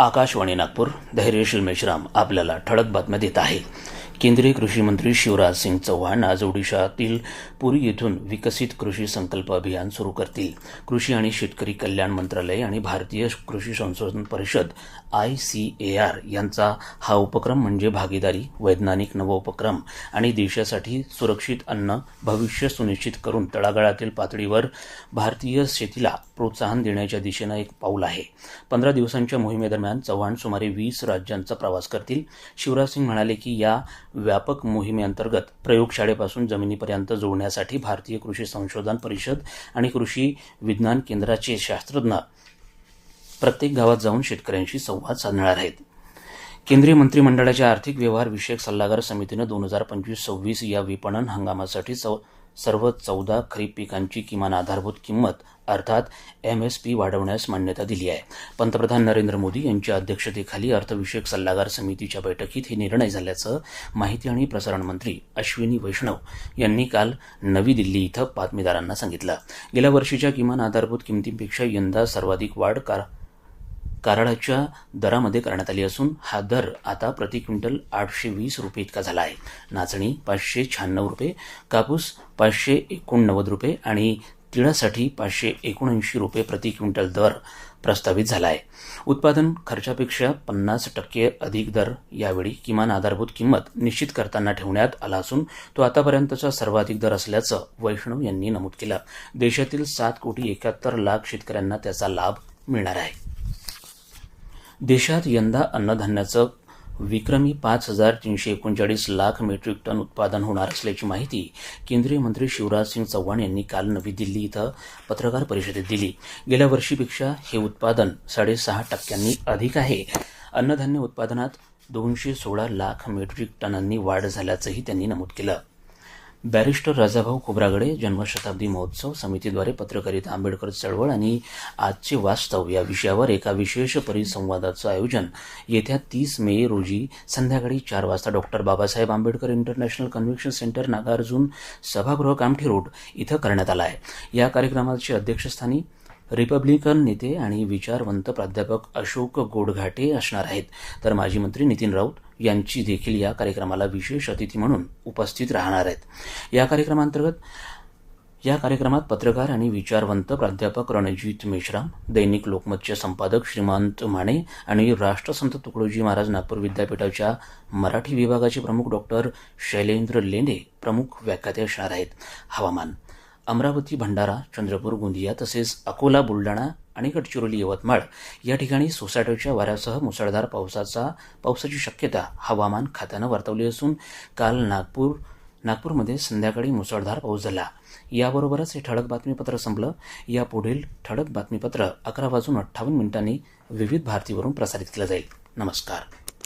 आकाशवाणी नागपूर धैर्यशील मेश्राम आपल्याला ठळक बातम्या देत आहे. केंद्रीय कृषी मंत्री शिवराज सिंग चौहान आज ओडिशातील पुरी येथून विकसित कृषी संकल्प अभियान सुरू करतील. कृषी आणि शेतकरी कल्याण मंत्रालय आणि भारतीय कृषी संशोधन परिषद आय सी ए आर यांचा हा उपक्रम म्हणजे भागीदारी वैज्ञानिक नवोपक्रम आणि देशासाठी सुरक्षित अन्न भविष्य सुनिश्चित करून तळागाळातील पातळीवर भारतीय शेतीला प्रोत्साहन देण्याच्या दिशेनं एक पाऊल आहे. पंधरा दिवसांच्या मोहिमेदरम्यान चव्हाण सुमारे वीस राज्यांचा प्रवास करतील. शिवराज सिंग म्हणाले की या व्यापक मोहिमेअंतर्गत प्रयोगशाळेपासून जमिनीपर्यंत जोडण्यासाठी भारतीय कृषी संशोधन परिषद आणि कृषी विज्ञान केंद्राचे शास्त्रज्ञ प्रत्येक गावात जाऊन शेतकऱ्यांशी संवाद साधणार आहेत. केंद्रीय मंत्रिमंडळाच्या आर्थिक व्यवहार विषयक सल्लागार समितीनं दोन हजार पंचवीस सव्वीस या विपणन हंगामासाठी चौ सर्व चौदा खरीप पिकांची किमान आधारभूत किंमत अर्थात एम एस पी वाढवण्यास मान्यता दिली आहे. पंतप्रधान नरेंद्र मोदी यांच्या अध्यक्षतेखाली अर्थविषयक सल्लागार समितीच्या बैठकीत हे निर्णय झाल्याचं माहिती आणि प्रसारण मंत्री अश्विनी वैष्णव यांनी काल नवी दिल्ली इथं बातमीदारांना सांगितलं. गेल्या वर्षीच्या किमान आधारभूत किमतींपेक्षा यंदा सर्वाधिक वाढ कार कारळाच्या दरामध्ये करण्यात आली असून हा दर आता प्रति क्विंटल आठशे वीस रुपये इतका झाला आहे. नाचणी पाचशे शहाण्णव रुपये कापूस पाचशे एकोणनव्वद रुपये आणि तिळासाठी पाचशे एकोणऐंशी रुपये प्रति क्विंटल दर प्रस्तावित झाला आहे. उत्पादन खर्चापेक्षा पन्नास टक्के अधिक दर यावेळी किमान आधारभूत किंमत निश्चित करताना ठेवण्यात आला असून तो आतापर्यंतचा सर्वाधिक दर असल्याचं वैष्णव यांनी नमूद केलं. देशातील सात कोटी एकाहत्तर लाख शेतकऱ्यांना त्याचा लाभ मिळणार आहे. देशात यंदा अन्नधान्याचं विक्रमी पाच हजार तीनशे एकोणचाळीस लाख मेट्रिक टन उत्पादन होणार असल्याची माहिती केंद्रीय मंत्री शिवराज सिंग चौहान यांनी काल नवी दिल्ली इथं पत्रकार परिषदेत दिली. गेल्या वर्षीपेक्षा हे उत्पादन साडेसहा टक्क्यांनी अधिक आहे. अन्नधान्य उत्पादनात दोनशे सोळा लाख मेट्रिक टनांनी वाढ झाल्याचंही त्यांनी नमूद केलं. बॅरिस्टर राजाभाऊ खोब्रागडे जन्मशताब्दी महोत्सव समितीद्वारे पत्रकारिता आंबेडकर चळवळ आणि आजचे वास्तव या विषयावर एका विशेष परिसंवादाचं आयोजन येत्या तीस मे रोजी संध्याकाळी चार वाजता doctor Babasaheb Ambedkar international convention centre Nagarjuna सभागृह कामठी रोड इथं करण्यात आला आहे. या कार्यक्रमाचे अध्यक्षस्थानी रिपब्लिकन नेते आणि विचारवंत प्राध्यापक अशोक गोडघाटे असणार आहेत. तर माजी मंत्री नितीन राऊत यांची देखील या कार्यक्रमाला विशेष अतिथी म्हणून उपस्थित राहणार आहेत. या कार्यक्रमांतर्गत या कार्यक्रमात पत्रकार आणि विचारवंत प्राध्यापक रणजित मेश्राम दैनिक लोकमतचे संपादक श्रीमंत माने आणि राष्ट्रसंत तुकडोजी महाराज नागपूर विद्यापीठाच्या मराठी विभागाचे प्रमुख डॉक्टर शैलेंद्र लेंडे प्रमुख व्याख्याते असणार आहेत. हवामान अमरावती भंडारा चंद्रपूर गोंदिया तसेच अकोला बुलढाणा आणि गडचिरोली यवतमाळ. या ठिकाणी सोसाट्याच्या वाऱ्यासह मुसळधार पावसाचा पावसाची शक्यता हवामान खात्यानं वर्तवली असून काल नागपूर नागपूरमध्ये संध्याकाळी मुसळधार पाऊस झाला. याबरोबरच हे ठळक बातमीपत्र संपलं. यापुढील ठळक बातमीपत्र अकरा वाजून अठ्ठावन्न मिनिटांनी विविध भारतीवरून प्रसारित केलं जाईल. नमस्कार.